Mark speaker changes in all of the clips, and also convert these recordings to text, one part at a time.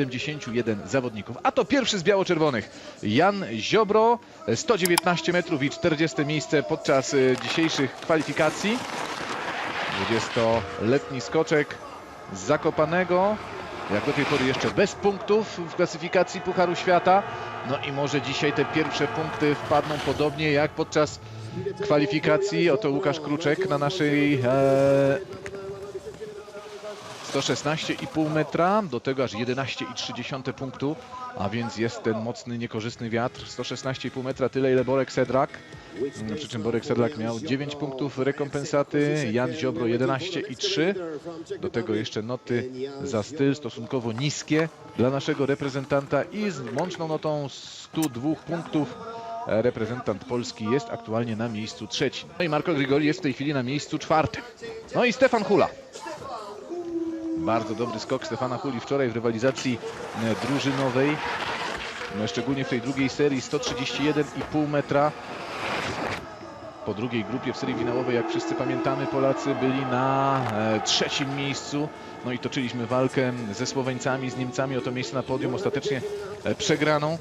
Speaker 1: 71 zawodników. A to pierwszy z biało-czerwonych. Jan Ziobro, 119 metrów i 40 miejsce podczas e, dzisiejszych kwalifikacji. 20-letni skoczek z Zakopanego. Jak do tej pory jeszcze bez punktów w klasyfikacji Pucharu Świata. No i może dzisiaj te pierwsze punkty wpadną podobnie jak podczas kwalifikacji. Oto Łukasz Kruczek na naszej e, 116,5 metra, do tego aż 11,3 punktu, a więc jest ten mocny, niekorzystny wiatr. 116,5 metra, tyle ile Borek Sedlak. Mm, Przy czym Borek Sedlak miał 9 punktów rekompensaty, Jan Ziobro 11,3. Do tego jeszcze noty za styl stosunkowo niskie dla naszego reprezentanta i z łączną notą 102 punktów reprezentant Polski jest aktualnie na miejscu trzecim. No i Marco Grigori jest w tej chwili na miejscu czwartym. No i Stefan Hula. Bardzo dobry skok Stefana Huli wczoraj w rywalizacji e, drużynowej. No, szczególnie w tej drugiej serii 131,5 metra. Po drugiej grupie w serii finałowej, jak wszyscy pamiętamy, Polacy byli na e, trzecim miejscu. No i toczyliśmy walkę ze Słoweńcami, z Niemcami o to miejsce na podium. Ostatecznie e, przegraną.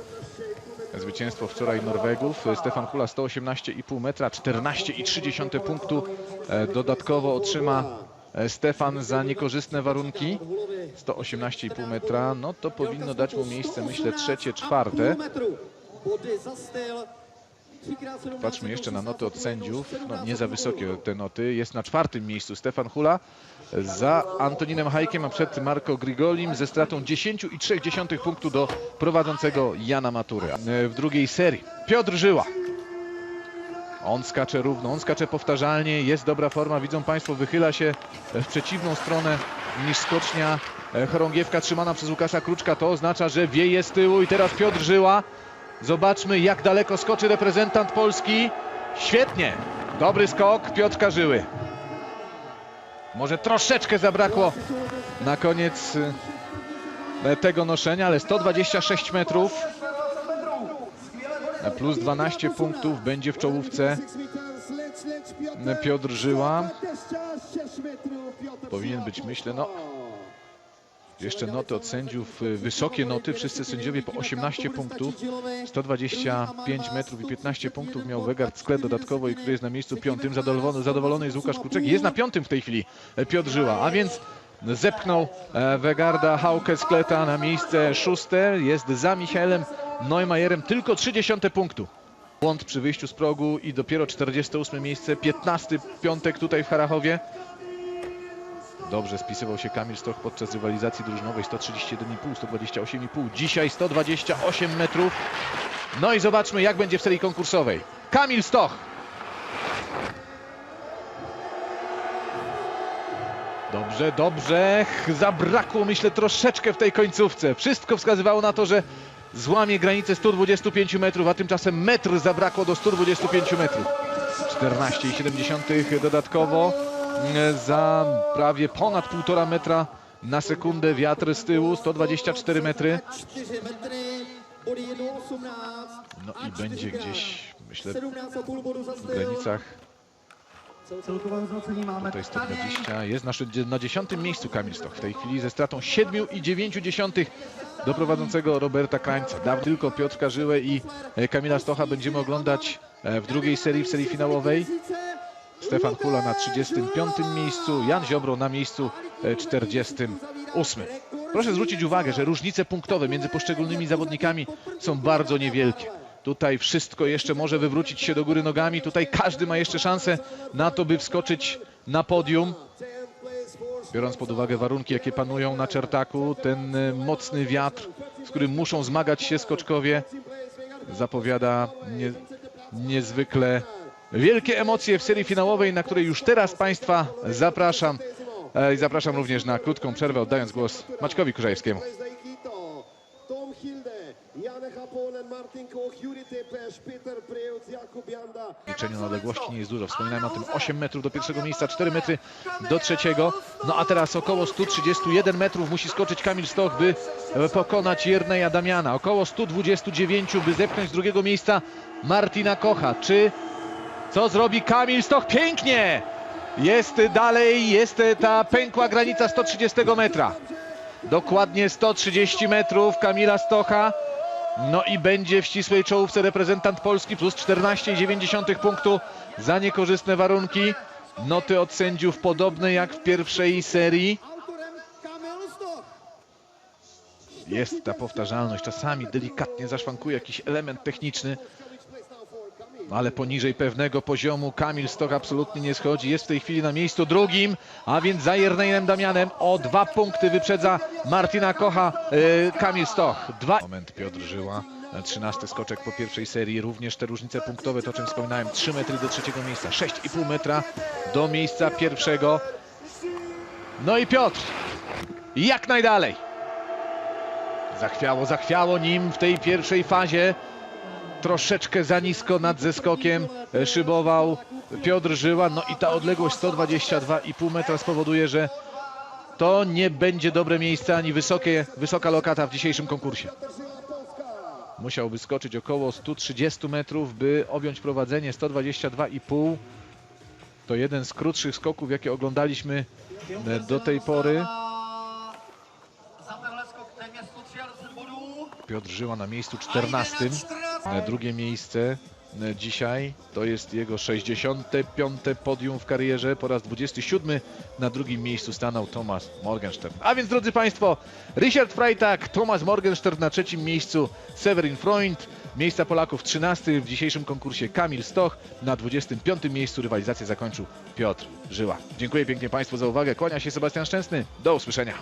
Speaker 1: Zwycięstwo wczoraj Norwegów. Stefan Hula 118,5 metra, 14,3 punktu. Dodatkowo otrzyma Stefan za niekorzystne warunki. 118,5 metra, no to powinno dać mu miejsce, myślę, trzecie, czwarte. Patrzmy jeszcze na noty od sędziów. No, nie za wysokie te noty. Jest na czwartym miejscu Stefan Hula za Antoninem Hajkiem, a przed Marco Grigolim ze stratą 10,3 punktu do prowadzącego Jana Matury. E, W drugiej serii Piotr Żyła. On skacze równo, on skacze powtarzalnie, jest dobra forma. Widzą Państwo, wychyla się w przeciwną stronę niż skocznia e, chorągiewka trzymana przez Łukasza Kruczka. To oznacza, że wieje z tyłu i teraz Piotr Żyła. Zobaczmy, jak daleko skoczy reprezentant Polski. Świetnie. Dobry skok Piotrka Żyły. Może troszeczkę zabrakło na koniec e, tego noszenia, ale 126 metrów plus 12 punktów będzie w czołówce. Piotr Żyła. Powinien być, myślę, no jeszcze noty od sędziów, wysokie noty, wszyscy sędziowie po 18 punktów, 125 metrów i 15 punktów miał Wegard Sklet dodatkowo i który jest na miejscu piątym. Zadowolony, zadowolony jest Łukasz Kruczek, jest na piątym w tej chwili Piotr Żyła, a więc zepchnął e, Wegarda Hauke Skleta na miejsce szóste, jest za Michaelem Neumayerem tylko 30 punktu. Błąd przy wyjściu z progu i dopiero 48 miejsce, 15 piątek tutaj w Harachowie. Dobrze spisywał się Kamil Stoch podczas rywalizacji drużynowej 131,5, 128,5. Dzisiaj 128 metrów. No i zobaczmy jak będzie w serii konkursowej. Kamil Stoch. Dobrze, dobrze. Zabrakło myślę troszeczkę w tej końcówce. Wszystko wskazywało na to, że złamie granicę 125 metrów, a tymczasem metr zabrakło do 125 metrów. 14,7 dodatkowo mm, za prawie ponad 1,5 metra na sekundę wiatr z tyłu, 124 metry. No i będzie gdzieś, myślę, w granicach Tutaj 120. Jest na, na 10 miejscu Kamil Stoch w tej chwili ze stratą 7,9 do prowadzącego Roberta Krańca. Dał tylko Piotrka Żyłę i e, Kamila Stocha będziemy oglądać e, w drugiej serii, w serii finałowej. Stefan Kula na 35 miejscu, Jan Ziobro na miejscu e, 48. Proszę zwrócić uwagę, że różnice punktowe między poszczególnymi zawodnikami są bardzo niewielkie. Tutaj wszystko jeszcze może wywrócić się do góry nogami. Tutaj każdy ma jeszcze szansę na to, by wskoczyć na podium. Biorąc pod uwagę warunki, jakie panują na czertaku, ten e, mocny wiatr, z którym muszą zmagać się skoczkowie, zapowiada nie, niezwykle wielkie emocje w serii finałowej, na której już teraz Państwa zapraszam. E, I zapraszam również na krótką przerwę, oddając głos Maćkowi Kurzajewskiemu. Liczeniu na odległości nie jest dużo. Wspominałem o tym 8 metrów do pierwszego miejsca, 4 metry do trzeciego. No a teraz około 131 metrów musi skoczyć Kamil Stoch, by pokonać Jerneja Damiana. Około 129, by zepchnąć z drugiego miejsca Martina Kocha. Czy co zrobi Kamil Stoch? Pięknie! Jest dalej, jest ta pękła granica 130 metra. Dokładnie 130 metrów Kamila Stocha. No i będzie w ścisłej czołówce reprezentant Polski plus 14,9 punktu za niekorzystne warunki. Noty od sędziów podobne jak w pierwszej serii. Jest ta powtarzalność, czasami delikatnie zaszwankuje jakiś element techniczny, ale poniżej pewnego poziomu Kamil Stoch absolutnie nie schodzi. Jest w tej chwili na miejscu drugim, a więc za Jernejem Damianem o dwa punkty wyprzedza Martina Kocha yy, Kamil Stoch. Dwa. Moment Piotr Żyła. 13 skoczek po pierwszej serii, również te różnice punktowe, to o czym wspominałem, 3 metry do trzeciego miejsca, 6,5 metra do miejsca pierwszego. No i Piotr, jak najdalej. Zachwiało, zachwiało nim w tej pierwszej fazie. Troszeczkę za nisko nad zeskokiem szybował Piotr Żyła. No i ta odległość 122,5 metra spowoduje, że to nie będzie dobre miejsce ani wysokie, wysoka lokata w dzisiejszym konkursie. Musiałby skoczyć około 130 metrów, by objąć prowadzenie 122,5. To jeden z krótszych skoków, jakie oglądaliśmy e, do tej pory.
Speaker 2: Za tenhle skok téměř 130 bodů.
Speaker 1: Piotr Żyła na miejscu 14. E, Drugie miejsce e, dzisiaj to jest jego 65. podium w karierze. Po raz 27 na drugim miejscu stanął Thomas Morgenstern. A więc drodzy Państwo, Richard Freitag, Thomas Morgenstern na trzecim miejscu, Severin Freund. Miejsca Polaków 13 w dzisiejszym konkursie Kamil Stoch. Na 25 miejscu rywalizację zakończył Piotr Żyła. Dziękuję pięknie Państwu za uwagę. Kłania się Sebastian Szczęsny. Do usłyszenia.